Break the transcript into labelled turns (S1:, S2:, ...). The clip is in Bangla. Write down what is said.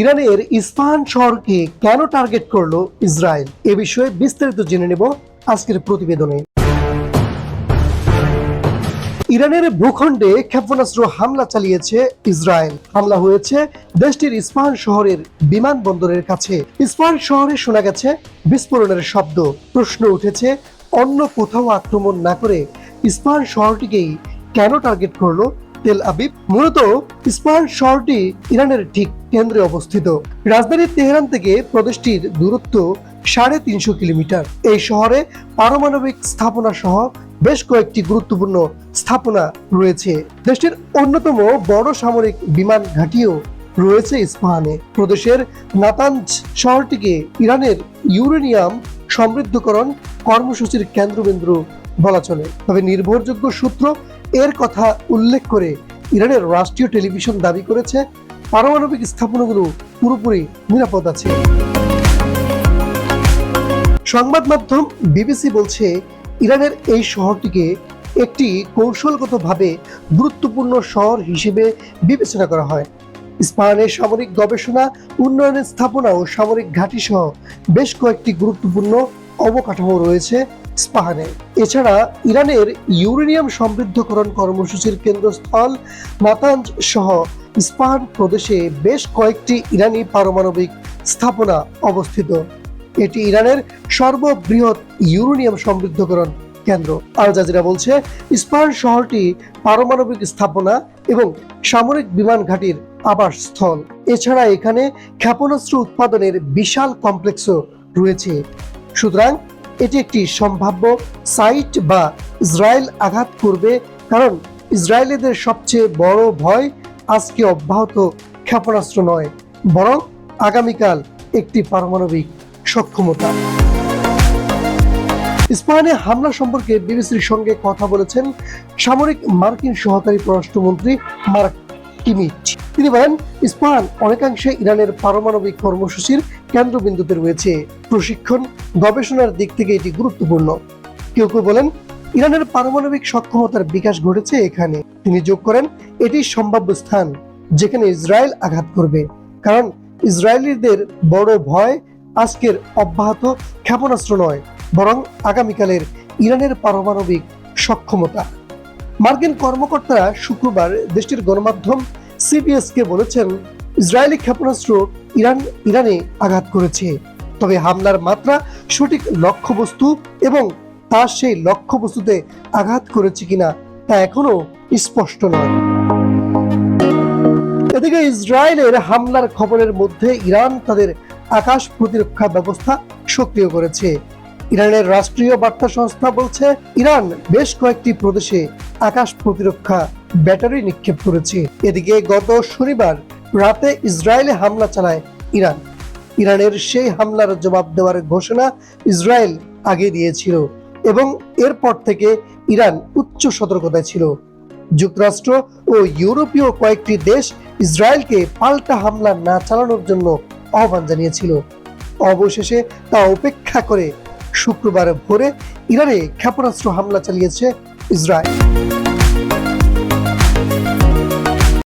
S1: ইরানের ইস্পাহান শহরকে কেন টার্গেট করল ইসরায়েল? এ বিষয়ে বিস্তারিত জেনে নেব আজকের প্রতিবেদনে। ইরানের ভূখণ্ডে ক্ষেপণাস্ত্র হামলা চালিয়েছে ইসরায়েল। হামলা হয়েছে দেশটির ইস্পাহান শহরের বিমানবন্দরের কাছে। ইস্পাহান শহরে শোনা গেছে বিস্ফোরণের শব্দ। প্রশ্ন উঠেছে, অন্য কোথাও আক্রমণ না করে ইস্পাহান শহরটিকেই কেন টার্গেট করল তেল আবিব মূলত ইস্পাহান শহরটি ইরানের ঠিক কেন্দ্রে অবস্থিত। রাজধানী তেহরান থেকে প্রদেশটির দূরত্ব সাড়ে তিনশো কিলোমিটার। এই শহরে পারমাণবিক স্থাপনা সহ বেশ কয়েকটি গুরুত্বপূর্ণ স্থাপনা রয়েছে। দেশটির অন্যতম বড় সামরিক বিমান ঘাঁটিও রয়েছে ইস্পাহানে। প্রদেশের নাতাঞ্জ শহরটিকে ইরানের ইউরেনিয়াম সমৃদ্ধকরণ কর্মসূচির কেন্দ্রবিন্দু বলা চলে। তবে নির্ভরযোগ্য সূত্র এর কথা উল্লেখ করে ইরানের রাষ্ট্রীয় টেলিভিশন দাবি করেছে, পারমাণবিক স্থাপনাগুলো পুরোপুরি নিরাপদ আছে। সংবাদ মাধ্যম বিবিসি বলছে, ইরানের এই শহরটিকে একটি কৌশলগতভাবে গুরুত্বপূর্ণ শহর হিসেবে বিবেচনা করা হয়। ইস্পাহানের সামরিক গবেষণা, উন্নয়নের স্থাপনা ও সামরিক ঘাঁটি সহ বেশ কয়েকটি গুরুত্বপূর্ণ অবকাঠামো রয়েছে ইস্পাহানে এছাড়া ইরানের ইউরেনিয়াম সমৃদ্ধকরণ কর্মসূচির কেন্দ্রস্থল নাতাঞ্জ সহ ইস্পাহান প্রদেশে বেশ কয়েকটি ইরানি পারমাণবিক স্থাপনা অবস্থিত। এটি ইরানের সর্ববৃহৎ ইউরেনিয়াম সমৃদ্ধকরণ কেন্দ্র। আল জাজিরা বলছে ইস্পাহান শহরটি পারমাণবিক স্থাপনা এবং সামরিক বিমান ঘাঁটির আবাসস্থল। এছাড়া এখানে ক্ষেপণাস্ত্র উৎপাদনের বিশাল কমপ্লেক্সও রয়েছে। সুতরাং এটি একটি সম্ভাব্য সাইট বা ইসরায়েল আঘাত করবে, কারণ ইসরায়েলিদের সবচেয়ে বড় ভয় আজকে অব্যাহত ক্ষেপণাস্ত্র নয়, বরং আগামীকাল একটি পারমাণবিক সক্ষমতা। ইস্পাহানে হামলা সম্পর্কে বিবিসির সঙ্গে কথা বলেছেন সামরিক মার্কিন সহকারী পররাষ্ট্রমন্ত্রী মার্ক কিমিচ। তিনি বলেন ইস্পাহান অনেকাংশে ইরানের পারমাণবিক কর্মসূচির কেন্দ্রবিন্দুতে রয়েছে প্রশিক্ষণ, গবেষণার দিক থেকে এটি গুরুত্বপূর্ণ। কেউ কেউ বলেন, ইরানের পারমাণবিক সক্ষমতার বিকাশ ঘটেছে এখানে। তিনি যোগ করেন এটি সম্ভাব্য স্থান যেখানে ইসরায়েল আঘাত করবে। কারণ ইসরায়েলিদের বড় ভয় আজকের অব্যাহত ক্ষেপণাস্ত্র নয়, বরং আগামীকালের ইরানের পারমাণবিক সক্ষমতা। মার্কিন কর্মকর্তারা শুক্রবার দেশটির গণমাধ্যম সিবিএস কে বলেছেন, ইসরায়েলি ক্ষেপণাস্ত্র ইরান ইরানে আঘাত করেছে। তবে হামলার মাত্রা সঠিক লক্ষ্যবস্তু এবং তা সেই লক্ষ্যবস্তুতে আঘাত করেছে কিনা তা এখনও স্পষ্ট নয়। এদিকে ইসরায়েলের হামলার খবরের মধ্যে ইরান তাদের আকাশ প্রতিরক্ষা ব্যবস্থা সক্রিয় করেছে। ইরানের রাষ্ট্রীয় বার্তা সংস্থা বলছে, ইরান বেশ কয়েকটি প্রদেশে আকাশ প্রতিরক্ষা ব্যাটারি নিক্ষেপ করেছে। এদিকে গত শনিবার রাতে ইসরায়েলে হামলা চালায় ইরান। ইরানের সেই হামলার জবাব দেওয়ার ঘোষণা ইসরায়েল আগে দিয়েছিল এবং এরপর থেকে ইরান উচ্চ সতর্কতায় ছিল। যুক্তরাষ্ট্র ও ইউরোপীয় কয়েকটি দেশ ইসরায়েলকে পাল্টা হামলা না চালানোর জন্য আহ্বান জানিয়েছিল। অবশেষে তা উপেক্ষা করে শুক্রবার ভোরে ইরানে ক্ষেপণাস্ত্র হামলা চালিয়েছে ইসরায়েল।